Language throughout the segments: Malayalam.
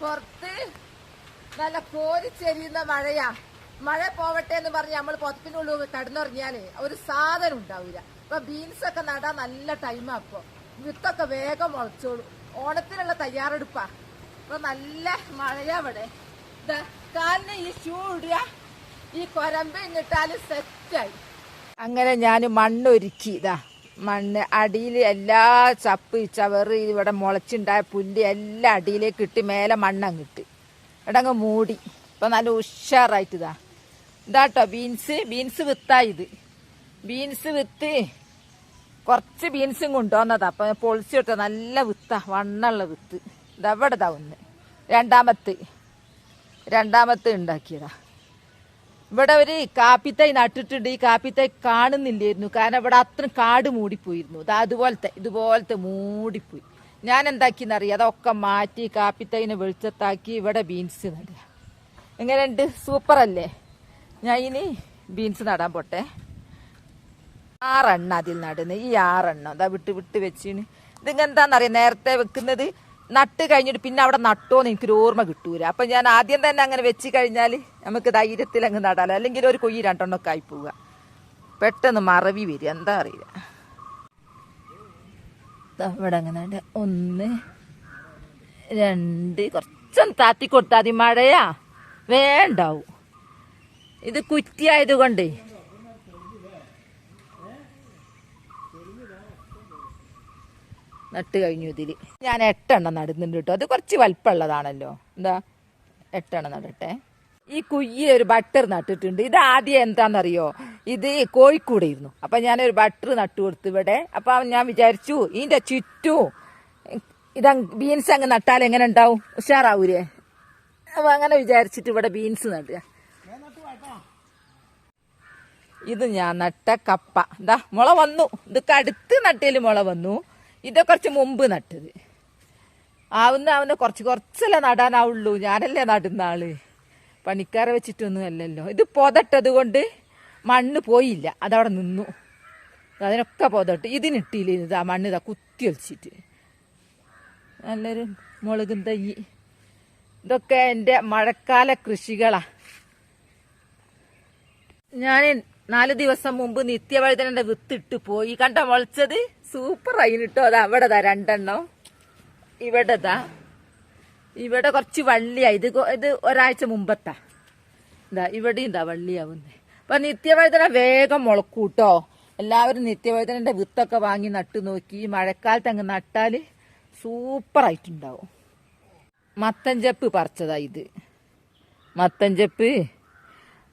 പുറത്ത് നല്ല കോരിച്ചെരിയുന്ന മഴയാ. മഴ പോവട്ടെ എന്ന് പറഞ്ഞ് നമ്മൾ പുറത്തിനുള്ളിൽ കടന്നുറങ്ങിയാലേ ഒരു സാധനം ഉണ്ടാവില്ല അപ്പൊ ബീൻസ് ഒക്കെ നടാൻ നല്ല ടൈമാ ഇപ്പൊ. വിത്തൊക്കെ വേഗം മുളച്ചോളൂ. ഓണത്തിനുള്ള തയ്യാറെടുപ്പാ. അപ്പൊ നല്ല മഴയാ ഇവിടെ ദാ കാലിന് ഈ ഷൂ ഇടുക. ഈ കൊരമ്പ് ഇങ്ങിട്ടാൽ സെറ്റായി അങ്ങനെ ഞാൻ മണ്ണൊരുക്കി ഇതാ മണ്ണ് അടിയിൽ എല്ലാ ചപ്പ് ചവറ് ഇവിടെ മുളച്ചുണ്ടായ പുല്ല് എല്ലാം അടിയിലേക്ക് ഇട്ട് മേലെ മണ്ണങ്ങ് ഇട്ട്. ഇടങ്ങ് മൂടി. ഇപ്പം നല്ല ഉഷാറായിട്ട് ഇതാ. ഇതാട്ടോ ബീൻസ്. ബീൻസ് വിത്താ ഇത്. ബീൻസ് വിത്ത് കുറച്ച് ബീൻസും കൊണ്ടുവന്നതാ. പൊളിച്ചു പൊളിച്ചിട്ട നല്ല വിത്താ. വണ്ണുള്ള വിത്ത്. ഇതവിടെ ഇതാ ഒന്ന്. രണ്ടാമത്തെ. രണ്ടാമത്തെ ഉണ്ടാക്കിയതാ. ഇവിടെ ഒരു കാപ്പിത്തൈ നട്ടിട്ടുണ്ട്. ഈ കാപ്പിത്തൈ കാണുന്നില്ലായിരുന്നു. കാരണം ഇവിടെ അത്രയും കാട് മൂടിപ്പോയിരുന്നു. ഇത് അതുപോലത്തെ ഇതുപോലത്തെ മൂടിപ്പോയി. ഞാൻ എന്താക്കിന്നറിയാം അതൊക്കെ മാറ്റി കാപ്പിത്തൈനെ വെളിച്ചത്താക്കി ഇവിടെ ബീൻസ് നടുക. എങ്ങനെയുണ്ട്? സൂപ്പർ അല്ലേ ഞാൻ ഇനി ബീൻസ് നടാൻ പോട്ടെ. ആറെണ്ണ അതിൽ നടുന്നത് ഈ ആറെണ്ണം. അതാ വിട്ട് വിട്ട് വെച്ചിന്. ഇതിങ്ങെന്താന്നറിയാം നേരത്തെ വെക്കുന്നത് നട്ട് കഴിഞ്ഞിട്ട് പിന്നെ അവിടെ നട്ടോന്ന് എനിക്കൊരു ഓർമ്മ കിട്ടൂല. അപ്പൊ ഞാൻ ആദ്യം തന്നെ അങ്ങനെ വെച്ച് കഴിഞ്ഞാൽ നമുക്ക് ധൈര്യത്തിൽ അങ്ങ് നടാലോ. അല്ലെങ്കിൽ ഒരു കൊയ്യി രണ്ടെണ്ണമൊക്കെ ആയി പോവുക. പെട്ടെന്ന് മറവി വരിക എന്താ അറിയില്ല. ഇവിടെ അങ്ങനെ ഒന്ന് രണ്ട് കുറച്ചൊന്ന് താത്തി കൊടുത്താൽ മഴയാ. വേണ്ടാവും. ഇത് കുറ്റിയായത് നട്ട് കഴിഞ്ഞു ഇതിൽ ഞാൻ എട്ടെണ്ണം നടുന്നുണ്ട് കേട്ടോ. അത് കുറച്ച് വലിപ്പമുള്ളതാണല്ലോ. എന്താ? എട്ടെണ്ണം നടട്ടെ. ഈ കുയ്യിൽ ഒരു ബട്ടർ നട്ടിട്ടുണ്ട്. ഇത് ആദ്യം എന്താണെന്നറിയോ ഇത് കോഴിക്കൂടെ ഇരുന്നു അപ്പൊ ഞാനൊരു ബട്ടർ നട്ടു കൊടുത്തു ഇവിടെ. അപ്പൊ ഞാൻ വിചാരിച്ചു ഇതിന്റെ ചുറ്റും ഇത് ബീൻസ് അങ്ങ് നട്ടാൽ എങ്ങനെ ഉണ്ടാവും? ഉഷാറാവൂലേ? അപ്പൊ അങ്ങനെ വിചാരിച്ചിട്ട് ഇവിടെ ബീൻസ് നടുക. ഇത് ഞാൻ നട്ട കപ്പ. എന്താ മുള വന്നു. ഇത് കടുത്ത് നട്ടേൽ മുള വന്നു. ഇതൊക്കെ കുറച്ച് മുമ്പ് നട്ടത്. ആവുന്ന ആവുന്ന കുറച്ച് കുറച്ചല്ലേ നടാനാവുള്ളൂ. ഞാനല്ലേ നടുന്ന ആൾ. പണിക്കാരെ വെച്ചിട്ടൊന്നും അല്ലല്ലോ. ഇത് പൊതട്ടത് കൊണ്ട് മണ്ണ് പോയില്ല. അതവിടെ നിന്നു. അതിനൊക്കെ പൊതട്ട്. ഇതിനിട്ടില്ല ആ മണ്ണ് ഇതാ കുത്തി ഒലിച്ചിട്ട്. നല്ലൊരു മുളകും തൈ. ഇതൊക്കെ എന്റെ മഴക്കാല കൃഷികളാ. ഞാൻ നാല് ദിവസം മുമ്പ് നിത്യവഴുതനന്റെ വിത്തിട്ട് പോയി. കണ്ട മുളച്ചത്? സൂപ്പർ ആയിട്ടോ അതാ അവിടെതാ രണ്ടെണ്ണം. ഇവിടെതാ. ഇവിടെ കുറച്ച് വള്ളിയായി ഇത് ഇത് ഒരാഴ്ച മുമ്പത്താ. ഇതാ ഇവിടെ ഇതാ വള്ളിയാവുന്നേ. അപ്പൊ നിത്യവഴുതന വേഗം മുളക്കൂട്ടോ. എല്ലാവരും നിത്യവഴുതനന്റെ വിത്തൊക്കെ വാങ്ങി നട്ടു നോക്കി. മഴക്കാലത്ത് അങ്ങ് നട്ടാൽ സൂപ്പർ ആയിട്ടുണ്ടാവും. മത്തഞ്ചപ്പ് പറിച്ചതാ ഇത്. മത്തഞ്ചപ്പ്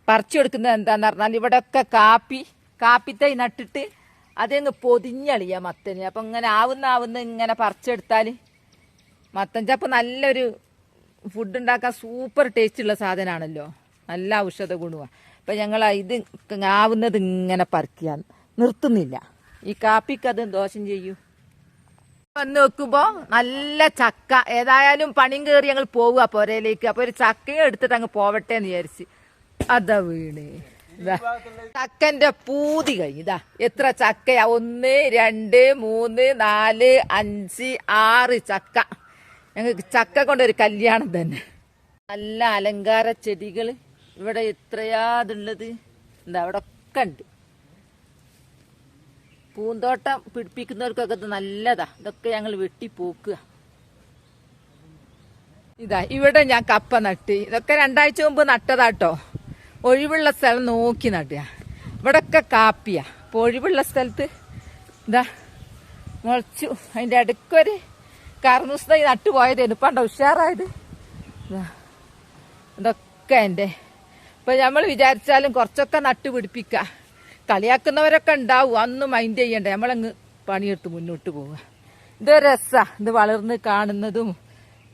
പറിച്ചു കൊടുക്കുന്നത് എന്താന്ന് പറഞ്ഞാൽ ഇവിടെയൊക്കെ കാപ്പി കാപ്പിത്തൈ നട്ടിട്ട് അതങ്ങ് പൊതിഞ്ഞളിയ മത്തന്. അപ്പം ഇങ്ങനെ ആവുന്ന ആവുന്ന ഇങ്ങനെ പറിച്ചെടുത്താൽ മത്തൻ ചപ്പ് നല്ലൊരു ഫുഡ് ഉണ്ടാക്കാൻ സൂപ്പർ ടേസ്റ്റ് ഉള്ള സാധനമാണല്ലോ നല്ല ഔഷധ ഗുണമാണ് അപ്പം ഞങ്ങൾ ഇത് ആവുന്നത് ഇങ്ങനെ പറിക്കുക നിർത്തുന്നില്ല. ഈ കാപ്പിക്ക് അത് ദോഷം ചെയ്യൂ. വന്ന് വെക്കുമ്പോൾ നല്ല ചക്ക. ഏതായാലും പണിയും കയറി ഞങ്ങൾ പോവുക പുരയിലേക്ക്. അപ്പൊ ഒരു ചക്കയും എടുത്തിട്ട് അങ്ങ് പോവട്ടെ എന്ന് വിചാരിച്ച്. അതാ വീണ് ചക്കന്റെ പൂതി കഴിഞ്ഞു. ഇതാ എത്ര ചക്കയാ? ഒന്ന് രണ്ട് മൂന്ന് നാല് അഞ്ച് ആറ് ചക്ക. ഞങ്ങൾക്ക് ചക്ക കൊണ്ടൊരു കല്യാണം തന്നെ. നല്ല അലങ്കാര ചെടികൾ ഇവിടെ എത്രയാതുള്ളത് എന്താ അവിടെ ഒക്കെ ഉണ്ട്. പൂന്തോട്ടം പിടിപ്പിക്കുന്നവർക്കൊക്കെ ഇത് നല്ലതാ. ഇതൊക്കെ ഞങ്ങൾ വെട്ടി പോക്കുക. ഇതാ ഇവിടെ ഞാൻ കപ്പ നട്ടി. ഇതൊക്കെ രണ്ടാഴ്ച മുമ്പ് നട്ടതാട്ടോ. ഒഴിവുള്ള സ്ഥലം നോക്കി നട്ടുക ഇവിടൊക്കെ കാപ്പിയാ. അപ്പൊ ഒഴിവുള്ള സ്ഥലത്ത് ഇതാ മുളച്ചു. അതിന്റെ അടുക്കൊരു കർന്നൂസ് തൈ നട്ടു ഉഷാറായത്. ഇതാ ഇതൊക്കെ എന്റെ ഇപ്പൊ നമ്മൾ വിചാരിച്ചാലും കുറച്ചൊക്കെ നട്ടു പിടിപ്പിക്ക. കളിയാക്കുന്നവരൊക്കെ ഉണ്ടാവും. അന്ന് മൈൻഡ് ചെയ്യണ്ടേ. നമ്മളങ്ങ് പണിയെടുത്ത് മുന്നോട്ട് പോവുക. ഇത് രസാ. ഇത് വളർന്ന് കാണുന്നതും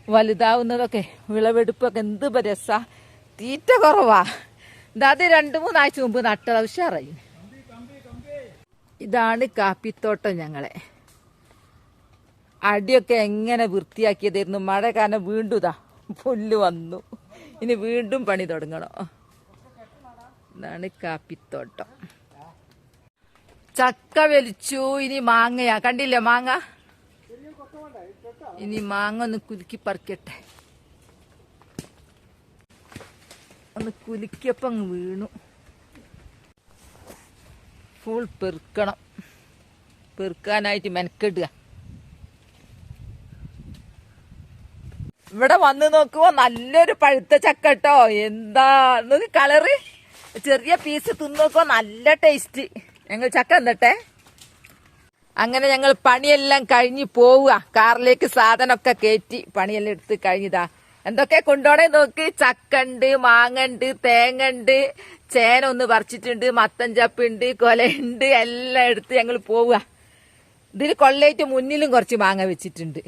വലുതാവുന്നതൊക്കെ വിളവെടുപ്പൊക്കെ എന്ത് രസാ. തീറ്റ കുറവാ. ഇതത് രണ്ടു മൂന്നാഴ്ച മുമ്പ് നട്ടത് ഉഷാറായി ഇതാണ് കാപ്പിത്തോട്ടം ഞങ്ങളെ. അടിയൊക്കെ എങ്ങനെ വൃത്തിയാക്കിയതായിരുന്നു. മഴ കാരണം വീണ്ടും ഇതാ പുല്ല് വന്നു. ഇനി വീണ്ടും പണി തുടങ്ങണോ. ഇതാണ് കാപ്പിത്തോട്ടം. ചക്ക വലിച്ചു. ഇനി മാങ്ങയാ. കണ്ടില്ലേ മാങ്ങ? ഇനി മാങ്ങ ഒന്ന് കുലുക്കി പറിക്കട്ടെ. ഒന്ന് കുലുക്കിയപ്പം അങ്ങ് വീണു. ഫുൾ പെറുക്കണം. പെറുക്കാനായിട്ട് മെനക്കെടുക. ഇവിടെ വന്ന് നോക്കുമ്പോ നല്ലൊരു പഴുത്ത ചക്ക കേട്ടോ എന്താ നോക്കി കളറ് ചെറിയ പീസ് തിന്ന് നല്ല ടേസ്റ്റ് ഞങ്ങൾ ചക്ക എന്നിട്ടെ അങ്ങനെ ഞങ്ങൾ പണിയെല്ലാം കഴിഞ്ഞ് പോവുക. കാറിലേക്ക് സാധനമൊക്കെ കയറ്റി പണിയെല്ലാം എടുത്ത് കഴിഞ്ഞതാ എന്തൊക്കെ കൊണ്ടോണേ നോക്ക്. ചക്കണ്ട് മാങ്ങണ്ട് തേങ്ങണ്ട് ചേന ഒന്ന് പറിച്ചിട്ടുണ്ട് മത്തൻ ചപ്പുണ്ട് കൊലയുണ്ട് എല്ലാം എടുത്ത് ഞങ്ങൾ പോവുക. ഇതിൽ കൊള്ളയിട്ട് മുന്നിലും കുറച്ച് മാങ്ങ വെച്ചിട്ടുണ്ട്.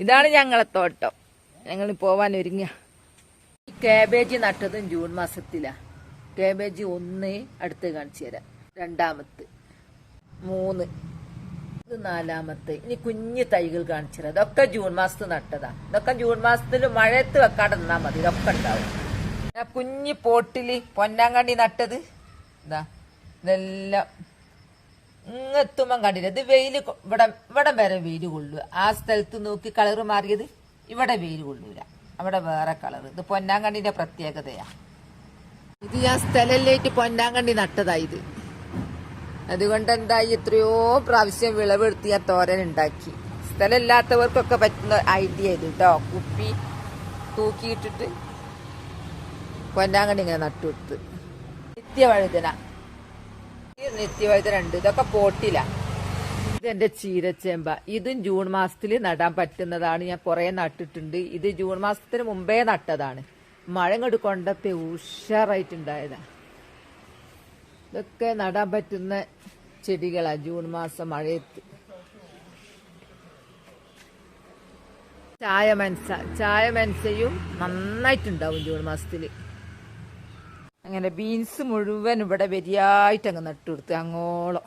ഇതാണ് ഞങ്ങളെ തോട്ടം. ഞങ്ങൾ പോവാൻ ഒരുങ്ങ കാബേജ് നട്ടതും ജൂൺ മാസത്തിലാ. കാബേജ് ഒന്ന് അടുത്ത് കാണിച്ചു തരാം. രണ്ടാമത്തെ. മൂന്ന്. ഇത് നാലാമത്തെ. ഇനി കുഞ്ഞു തൈകൾ കാണിച്ചു തരാം ഇതൊക്കെ ജൂൺ മാസത്തിൽ നട്ടതാ. ഇതൊക്കെ ജൂൺ മാസത്തിൽ മഴയത്ത് വെക്കാതെ നിന്നാ മതി. ഇതൊക്കെ ഉണ്ടാവും. കുഞ്ഞു പോട്ടിൽ പൊന്നാങ്കണ്ണി നട്ടത്. ഇതാ. ഇതെല്ലാം ഇങ്ങെത്തുമ്പം കണ്ടില്ല? ഇത് വെയിൽ കൊ- ഇവിടെ ഇവിടെ വരെ വെയിൽ കൊള്ളു ആ സ്ഥലത്ത് നോക്കി കളറ് മാറിയത് ഇവിടെ വെയിൽ കൊള്ളൂല. അവിടെ വേറെ കളർ ഇത് പൊന്നാങ്കണ്ണിന്റെ പ്രത്യേകതയാ. ഇത് ഞാൻ സ്ഥലല്ലേക്ക് പൊന്നാങ്കണ്ണി നട്ടതാ ഇത്. അതുകൊണ്ട് എന്തായി എത്രയോ പ്രാവശ്യം വിളവെടുത്ത് ഞാൻ തോരൻ ഉണ്ടാക്കി. സ്ഥലമില്ലാത്തവർക്കൊക്കെ പറ്റുന്ന ഐഡിയ ഇത് കേട്ടോ കുപ്പി തൂക്കിയിട്ടിട്ട് പൊന്നാങ്കണ്ണി ഇങ്ങനെ നട്ടുകൊടുത്ത്. നിത്യവഴുതന. നിത്യവഴുതന ഉണ്ട്. ഇതൊക്കെ പോട്ടില. എന്റെ ചീരച്ചേമ്പ. ഇതും ജൂൺ മാസത്തിൽ നടാൻ പറ്റുന്നതാണ്. ഞാൻ കുറെ നട്ടിട്ടുണ്ട്. ഇത് ജൂൺ മാസത്തിന് മുമ്പേ നട്ടതാണ്. മഴ ഇങ്ങോട്ട് കൊണ്ടപ്പോ ഉഷാറായിട്ടുണ്ടായതാ. ഇതൊക്കെ നടാൻ പറ്റുന്ന ചെടികളാ. ജൂൺ മാസം മഴയത്ത്. ചായ മനസ ചായ മനസയും നന്നായിട്ടുണ്ടാവും ജൂൺ മാസത്തിൽ. അങ്ങനെ ബീൻസ് മുഴുവൻ ഇവിടെ വരിയായിട്ട് അങ്ങ് നട്ടുകൊടുത്ത് അങ്ങോളം.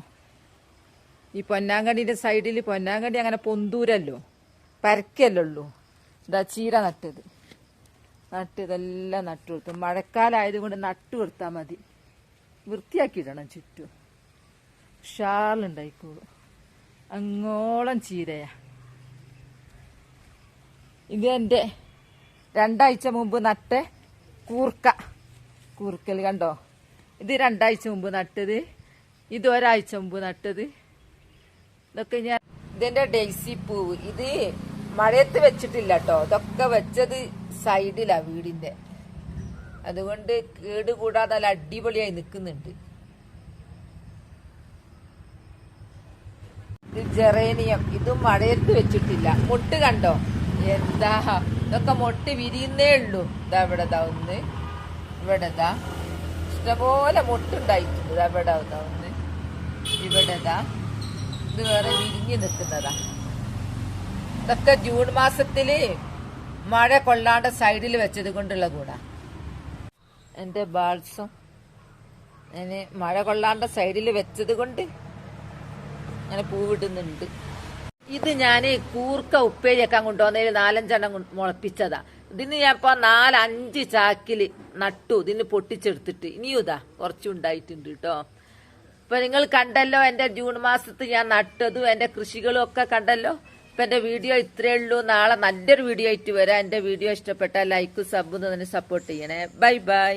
ഈ പൊന്നാങ്കണ്ടിന്റെ സൈഡിൽ പൊന്നാങ്കണ്ണി അങ്ങനെ പൊന്തൂരല്ലോ പരക്കല്ലുള്ളൂ ഇതാ ചീര നട്ടത്. നട്ടതെല്ലാം നട്ടുകൊടുത്തു മഴക്കാലമായതുകൊണ്ട് നട്ടു കൊടുത്താൽ മതി. വൃത്തിയാക്കിയിടണം ചുറ്റും. ഷാളുണ്ടായിക്കോളൂ അങ്ങോളം ചീരയാ. ഇത് എന്റെ രണ്ടാഴ്ച മുമ്പ് നട്ട കൂർക്ക. കൂർക്കൽ കണ്ടോ? ഇത് രണ്ടാഴ്ച മുമ്പ് നട്ടത്. ഇത് ഒരാഴ്ച മുമ്പ് നട്ടത്. ഇതൊക്കെ ഞാൻ ഇതെന്റെ ഡെയ്സി പൂവ്. ഇത് മഴയത്ത് വെച്ചിട്ടില്ല കേട്ടോ. ഇതൊക്കെ വെച്ചത് സൈഡിലാ വീടിന്റെ അതുകൊണ്ട് കേടുകൂടാതെ നല്ല അടിപൊളിയായി നിൽക്കുന്നുണ്ട്. ജെറേനിയം. ഇതും മഴയത്ത് വെച്ചിട്ടില്ല. മുട്ട് കണ്ടോ? എന്താ? ഇതൊക്കെ മുട്ട് വിരിയുന്നേ ഉള്ളൂ. ഇതാ ഇവിടെ ദാ ഒന്ന്. ഇവിടെ ദാ. ഇഷ്ടപോലെ മുട്ടുണ്ടായിട്ടുണ്ട്. ഇതാ ഇവിടെ ഒന്ന്. ഇവിടെ ദാ. ഇത് വേറെ വിരിഞ്ഞു നിൽക്കുന്നതാ. ഇതൊക്കെ ജൂൺ മാസത്തിൽ മഴ കൊള്ളാണ്ട സൈഡിൽ വെച്ചത് കൊണ്ടുള്ള കൂടാ. എന്റെ ബാൾസും. മഴ കൊള്ളാണ്ട സൈഡിൽ വെച്ചത് കൊണ്ട് അങ്ങനെ പൂവിടുന്നുണ്ട് ഇത് ഞാൻ കൂർക്ക ഉപ്പേരിയൊക്കാൻ കൊണ്ടുവന്നതിൽ നാലഞ്ചെണ്ണം മുളപ്പിച്ചതാ. ഇതിന് ഞാൻ ഇപ്പൊ നാലഞ്ച് ചാക്കിൽ നട്ടു. ഇതിന് പൊട്ടിച്ചെടുത്തിട്ട്. ഇനിയും ഇതാ കുറച്ചുണ്ടായിട്ടുണ്ട് കേട്ടോ ഇപ്പൊ നിങ്ങൾ കണ്ടല്ലോ എന്റെ ജൂൺ മാസത്തിൽ ഞാൻ നട്ടതും എന്റെ കൃഷികളും ഒക്കെ കണ്ടല്ലോ? ഇപ്പൊ എന്റെ വീഡിയോ ഇത്രയേ ഉള്ളൂ. നാളെ നല്ലൊരു വീഡിയോ ആയിട്ട് വരാം. എന്റെ വീഡിയോ ഇഷ്ടപ്പെട്ടാൽ ലൈക്കും സബും തന്നെ സപ്പോർട്ട് ചെയ്യണേ. Bye bye.